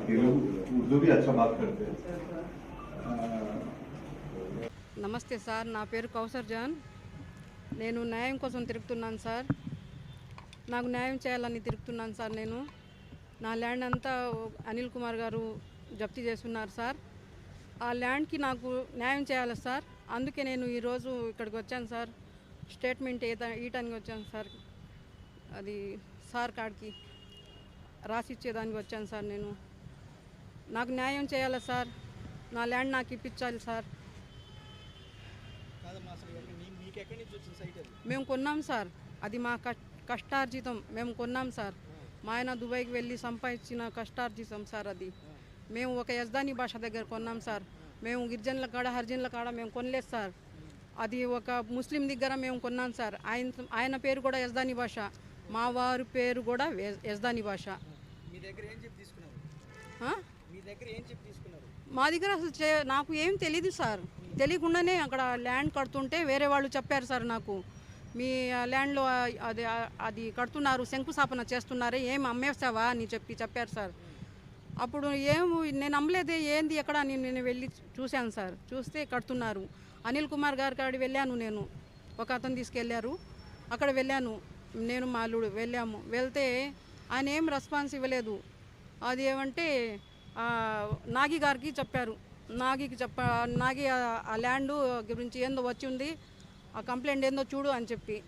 तेलुगु उर्दू भी अच्छा बात करते हैं నమస్తే సార్ నా పేరు కౌసర్ జాన్ నేను న్యాయం కోసం తిరుగుతున్నాను సార్ నాకు న్యాయం చేయాలని తిరుగుతున్నాను సార్ నేను నా ల్యాండ్ అంతా అనిల్ కుమార్ గారు జప్తీ చేస్తున్నారు సార్ ఆ ల్యాండ్కి నాకు న్యాయం చేయాలి సార్ అందుకే నేను ఈరోజు ఇక్కడికి వచ్చాను సార్ స్టేట్మెంట్ ఈత ఈయటానికి వచ్చాను సార్ అది సార్ కాడికి రాసి ఇచ్చేదానికి వచ్చాను సార్ నేను నాకు న్యాయం చేయాలి సార్? నా ల్యాండ్ నాకు ఇప్పించాలి సార్. మేము కొన్నాం సార్. అది మా కష్- కష్టార్జితం. మేము కొన్నాం సార్. మా ఆయన దుబాయ్కి వెళ్ళి సంపాదించిన కష్టార్జితం సార్ అది. మేము ఒక యజ్దాని భాష దగ్గర కొన్నాం సార్. మేము గిరిజనుల కాడ హరిజనుల కాడ మేము కొనలేదు సార్. అది ఒక ముస్లిం దగ్గర మేము కొన్నాం సార్. ఆయన ఆయన పేరు కూడా యజ్దాని భాష. మా వారి పేరు కూడా యజ్- యజ్దాని భాష. మీ దగ్గర ఏం చెప్పి తీసుకున్నారు? మా దగ్గర అసలు చే నాకు ఏం తెలియదు సార్. తెలియకుండానే అక్కడ ల్యాండ్ కడుతుంటే వేరే వాళ్ళు చెప్పారు సార్ నాకు. మీ ఆ ల్యాండ్లో అది అది కడుతున్నారు శంకుస్థాపన చేస్తున్నారే ఏం అమ్మేస్తావా అని చెప్పి చెప్పారు సార్. అప్పుడు ఏం నేను అమ్మలేదే ఏంది ఎక్కడ నేను నేను వెళ్ళి చూశాను సార్. చూస్తే కడుతున్నారు. అనిల్ కుమార్ గారి కాడి వెళ్ళాను నేను. ఒక అతను తీసుకెళ్ళారు అక్కడ వెళ్ళాను. నేను మాలుడు వెళ్ళాము. వెళ్తే ఆయన ఏం రెస్పాన్స్ ఇవ్వలేదు. అది ఏమంటే నాగి గారికి చెప్పారు. నాగికి చెప్ప నాగి ఆ- ల్యాండ్ గురించి ఏందో వచ్చి ఉంది. ఆ కంప్లైంట్ ఏందో చూడు అని చెప్పి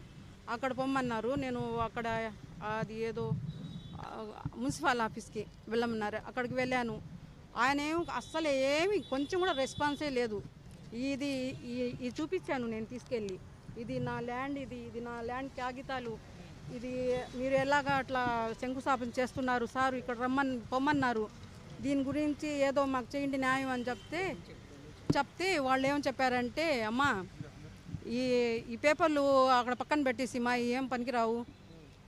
అక్కడ పొమ్మన్నారు. నేను అక్కడ అది ఏదో మున్సిపల్ ఆఫీస్కి వెళ్ళమన్నారు. అక్కడికి వెళ్ళాను. ఆయన ఏం అస్సలు ఏమి కొంచెం కూడా రెస్పాన్సే లేదు. ఇది ఈ- ఇది చూపించాను నేను తీసుకెళ్ళి. ఇది నా ల్యాండ్ ఇది ఇది నా ల్యాండ్ కాగితాలు. ఇది మీరు ఎలాగా అట్లా శంకుస్థాపన చేస్తున్నారు? సార్ ఇక్కడ రమ్మని పొమ్మన్నారు. దీని గురించి ఏదో మాకు చేయండి న్యాయం అని చెప్తే చెప్తే వాళ్ళు ఏం చెప్పారంటే అమ్మా ఈ ఈ పేపర్లు అక్కడ పక్కన పెట్టేసి మా ఏం పనికిరావు.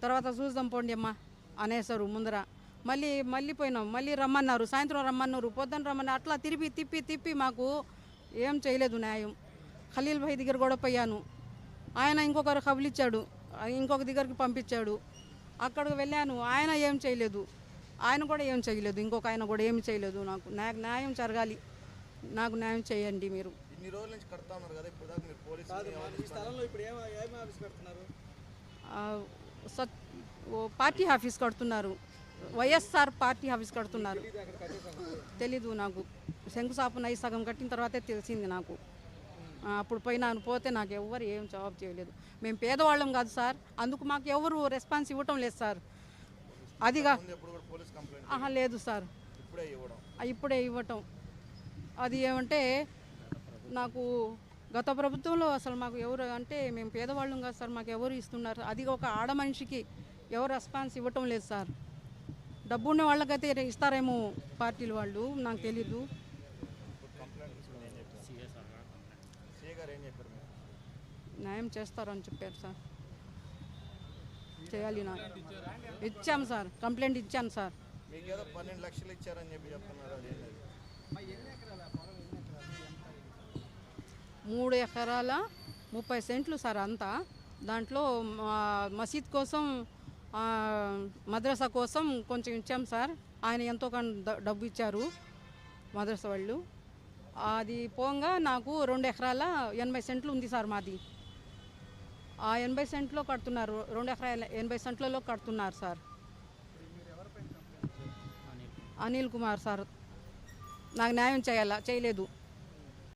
తర్వాత చూద్దాం పోండి అమ్మా అనేసారు ముందర. మళ్ళీ మళ్ళీ పోయినాం. మళ్ళీ రమ్మన్నారు. సాయంత్రం రమ్మన్నారు. పొద్దున్న రమ్మన్నారు. అట్లా తిరిపి తిప్పి తిప్పి మాకు ఏం చేయలేదు న్యాయం. ఖలీల్ భాయ్ దగ్గర కూడా పోయాను. ఆయన ఇంకొకరు కబులిచ్చాడు. ఇంకొక దగ్గరికి పంపించాడు. అక్కడికి వెళ్ళాను. ఆయన ఏం చేయలేదు. ఆయన కూడా ఏం చేయలేదు. ఇంకొక ఆయన కూడా ఏం చేయలేదు నాకు. నాకు న్యాయం జరగాలి. నాకు న్యాయం చేయండి మీరు. ఇన్ని రోజుల నుంచి కడతా ఉన్నారు కదా ఇప్పుడు దాకా మీరు పోలీసులు కాదు ఈ స్థలంలో ఇప్పుడు ఏం ఏం ఆఫీస్ పెడుతున్నారు ఆ, సత్ ఓ పార్టీ ఆఫీస్ కడుతున్నారు. వైఎస్ఆర్ పార్టీ ఆఫీస్ కడుతున్నారు. తెలీదు నాకు. శంకుస్థాపన అయి సగం కట్టిన తర్వాతే తెలిసింది నాకు. అప్పుడు పోయినాను పోతే నాకు ఎవ్వరు ఏం జవాబు చేయలేదు. మేము పేదవాళ్ళం కాదు సార్. అందుకు మాకు ఎవరు రెస్పాన్స్ ఇవ్వటం లేదు సార్. అదిగా. ముందు ఎప్పుడు కూడా పోలీస్ కంప్లైంట్ ఆహా లేదు సార్. ఇప్పుడే ఇవ్వటం. అది ఏమంటే నాకు గత ప్రభుత్వంలో అసలు మాకు ఎవరు అంటే మేము పేదవాళ్ళం కాదు సార్ మాకు ఎవరు ఇస్తున్నారు? అది ఒక ఆడ మనిషికి ఎవరు రెస్పాన్స్ ఇవ్వటం లేదు సార్. డబ్బు ఉన్న వాళ్ళకైతే ఇస్తారేమో పార్టీల వాళ్ళు నాకు తెలీదు. న్యాయం చేస్తారని చెప్పారు సార్. చేయాలి నా ఇచ్చాం సార్ కంప్లైంట్ ఇచ్చాను సార్. మీకు ఏదో పన్నెండు లక్షలు ఇచ్చారని చెప్పి చెప్తున్నారు మూడు ఎకరాల ముప్పై సెంట్లు సార్ అంతా. దాంట్లో మసీద్ కోసం మద్రసా కోసం కొంచెం ఇచ్చాం సార్. ఆయన ఎంతో కొంత డబ్బు ఇచ్చారు మద్రసా వాళ్ళు. అది పోగా నాకు రెండు ఎకరాల ఎనభై సెంట్లు ఉంది సార్ మాది. ఎనభై సెంట్లో కడుతున్నారు. రెండు ఎకరాల ఎనభై సెంట్లలో కడుతున్నారు సార్. అనిల్ కుమార్ సార్. నాకు న్యాయం చేయాలా? చేయలేదు.